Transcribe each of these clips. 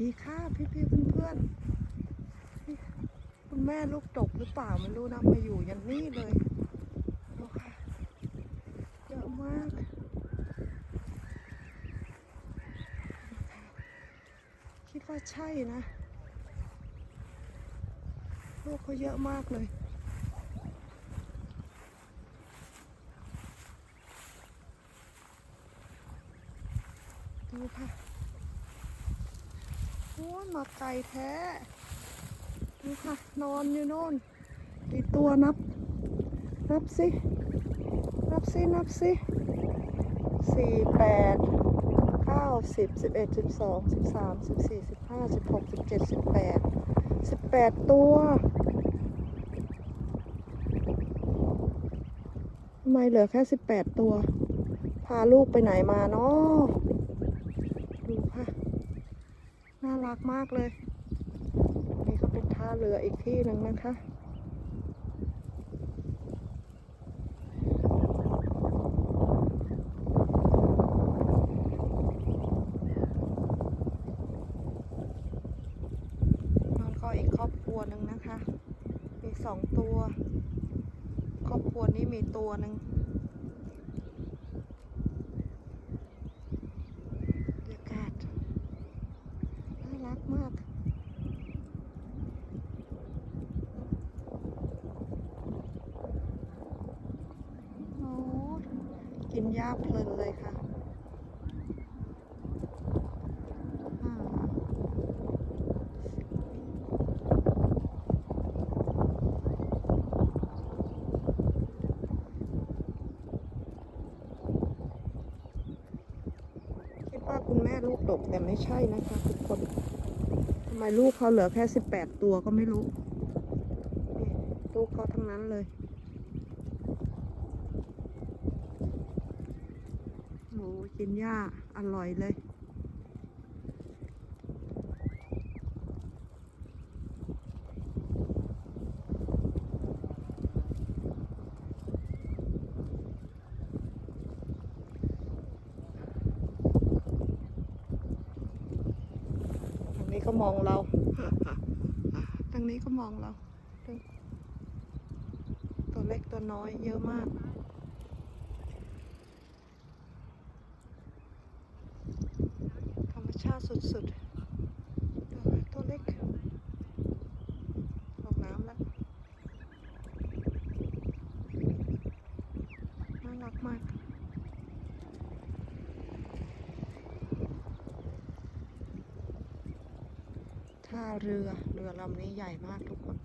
ดีค่ะพี่พี่เพื่อนเพื่อนคุณแม่ลูกดกหรือเปล่าไม่รู้นะมาอยู่ยันนี่เลยดูค่ะเยอะมากคิดว่าใช่นะ ลูกเขาเยอะมากเลยดูค่ะ โอ้ยมาไกลแท้ ดูค่ะ นอนอยู่โน่นกี่ตัวนับ นับสิ นับสิ นับสิสี่แปดเก้าสิบสิบเอ็ดสิบสองสิบสามสิบสี่สิบห้าสิบหกสิบเจ็ดสิบแปดสิบแปดตัวทำไมเหลือแค่สิบแปดตัว พาลูกไปไหนมาเนาะดูค่ะ น่ารักมากเลย นี่ก็เป็นท่าเรืออีกที่หนึ่งนะคะนั่นก็อีกครอบครัวหนึ่งนะคะ มีสองตัว ครอบครัวนี้มีตัวหนึ่งบรรยากาศน่ารักมาก โอ้ กินหญ้าเพลินเลยค่ะคิดว่าคุณแม่ลูกดกแต่ไม่ใช่นะคะทุกคนทำไมลูกเขาเหลือแค่สิบแปดตัวก็ไม่รู้ นี่ลูกเขาทั้งนั้นเลยโห กินหญ้าอร่อยเลยทางนี้ก็มองเรา ทางนี้ก็มองเรา ตัวเล็กตัวน้อยเยอะมาก ธรรม ชาติสุดๆดูตัวเล็กลงน้ำแล้วน่ารักมากท่าเรือเรือลำนี้ใหญ่มากทุกคน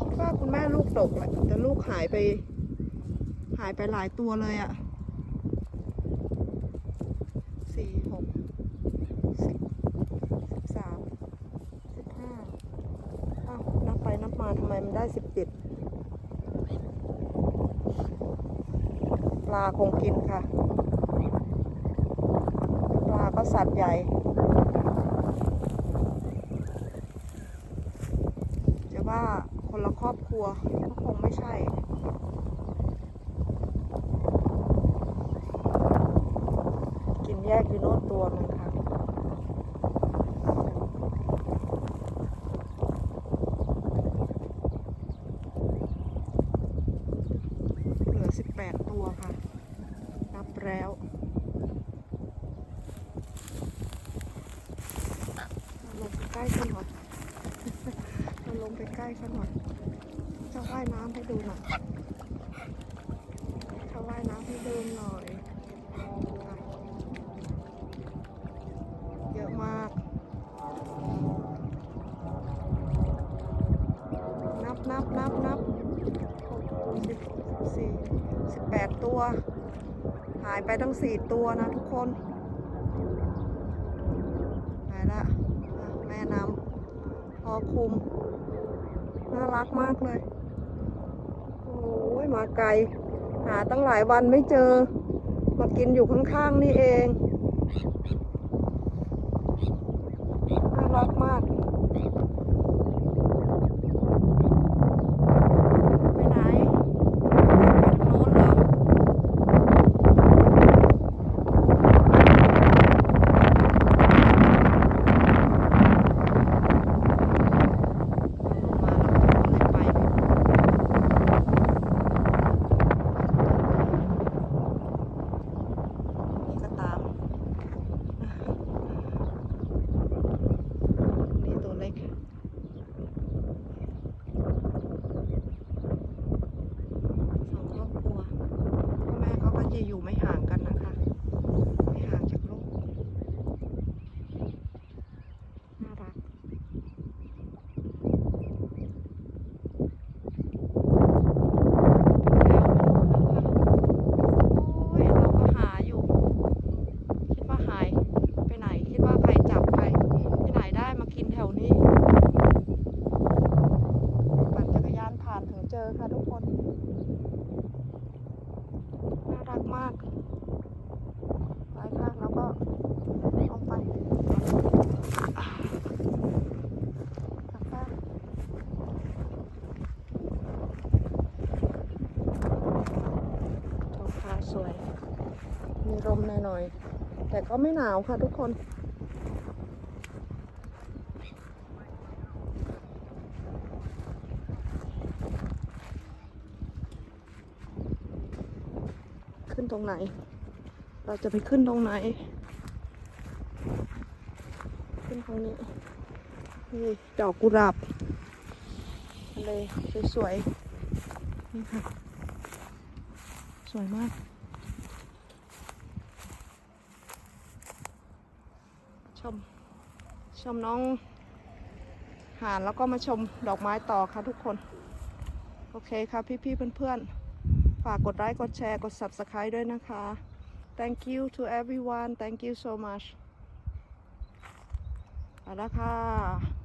คิดว่าคุณแม่ลู กแหละแต่ลูกหายไป หายไปหลายตัวเลยอะ่ะสี่หกสิบสิบสามสิบห้าอ้าวนับไปนับมาทำไมมันได้สิบเจ็ดปลาคงกินค่ะ ปลาก็สัตว์ใหญ่จะว่าคนละครอบครัว ใช่กินแยกอยู่โน่นตัวหนึ่งค่ะเหลือสิบแปดตัวค่ะ นับแล้วลงไปใกล้กันหน่อยเราลงไปใกล้ขาหน่อย จะว่ายน้ำให้ดูหน่อยจะว่ายน้ำให้ดูหน่อยเยอะมาก นับนับนับนับสิบสี่สิบแปดตัว หายไปทั้งสี่ตัวนะทุกคน หายละแม่น้ำพอคุมน่ารักมากเลย โอ้ยมาไกล หาตั้งหลายวันไม่เจอ มากินอยู่ข้างๆนี่เอง น่ารักมาก ไปไหน ไปทางโน้นเหรอ ลงมาแล้วก็เลยไปนี่ก็ตาม นี่ตัวเล็ก สองครอบครัวพ่อแม่เขาก็จะอยู่ไม่ห่างกันนะคะ ไม่ห่างจากลูก น่ารัก โอ้ยเราก็หาอยู่ คิดว่าหายไปไหน คิดว่าใครจับไปที่ไหนได้มากินแถวนี้ ปั่นจักรยานผ่านถึงเจอค่ะทุกคน น่ารักมาก ไปค่ะแล้วก็ลงไปกลับบ้าน ท้องฟ้า สวย มีลมหน่อยๆ แต่ก็ไม่หนาวค่ะทุกคน ขึ้นตรงไหน เราจะไปขึ้นตรงไหน ขึ้นตรงนี้ นี่ดอกกุหลาบทะเลสวยๆนี่ค่ะ สวยมาก ชม ชมน้องหานแล้วก็มาชมดอกไม้ต่อค่ะทุกคน โอเคค่ะพี่ๆเพื่อนๆ ฝากกดไลค์กดแชร์กด subscribe ด้วยนะคะ thank you to everyone thank you so much ไปแล้วค่ะ